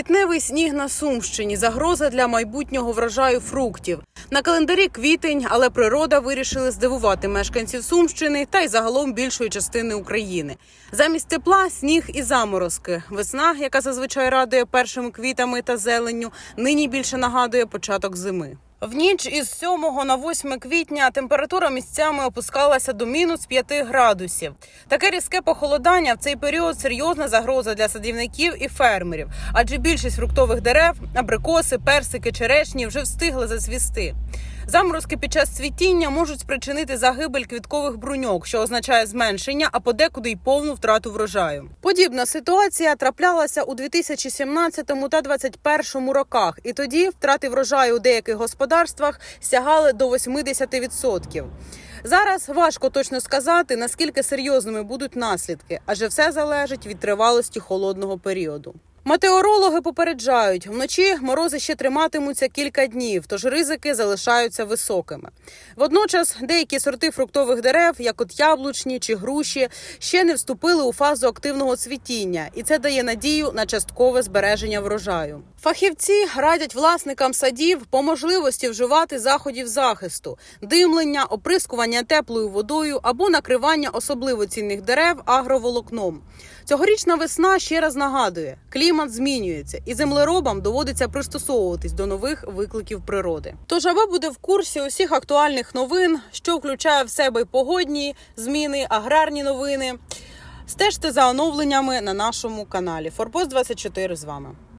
Квітневий сніг на Сумщині загроза для майбутнього врожаю фруктів. На календарі квітень, але природа вирішила здивувати мешканців Сумщини та й загалом більшої частини України. Замість тепла сніг і заморозки. Весна, яка зазвичай радує першими квітами та зеленню, нині більше нагадує початок зими. В ніч із 7 на 8 квітня температура місцями опускалася до мінус 5 градусів. Таке різке похолодання в цей період серйозна загроза для садівників і фермерів, адже більшість фруктових дерев, абрикоси, персики, черешні вже встигли засвісти. Заморозки під час цвітіння можуть спричинити загибель квіткових бруньок, що означає зменшення, а подекуди й повну втрату врожаю. Подібна ситуація траплялася у 2017 та 2021 роках, і тоді втрати врожаю у деяких господарствах сягали до 80%. Зараз важко точно сказати, наскільки серйозними будуть наслідки, адже все залежить від тривалості холодного періоду. Метеорологи попереджають, вночі морози ще триматимуться кілька днів, тож ризики залишаються високими. Водночас деякі сорти фруктових дерев, як от яблучні чи груші, ще не вступили у фазу активного цвітіння, і це дає надію на часткове збереження врожаю. Фахівці радять власникам садів по можливості вживати заходів захисту, димлення, оприскування теплою водою або накривання особливо цінних дерев агроволокном. Цьогорічна весна ще раз нагадує, клімат змінюється, і землеробам доводиться пристосовуватись до нових викликів природи. Тож, аби буде в курсі усіх актуальних новин, що включає в себе погодні зміни, аграрні новини. Стежте за оновленнями на нашому каналі. Форпост 24 з вами.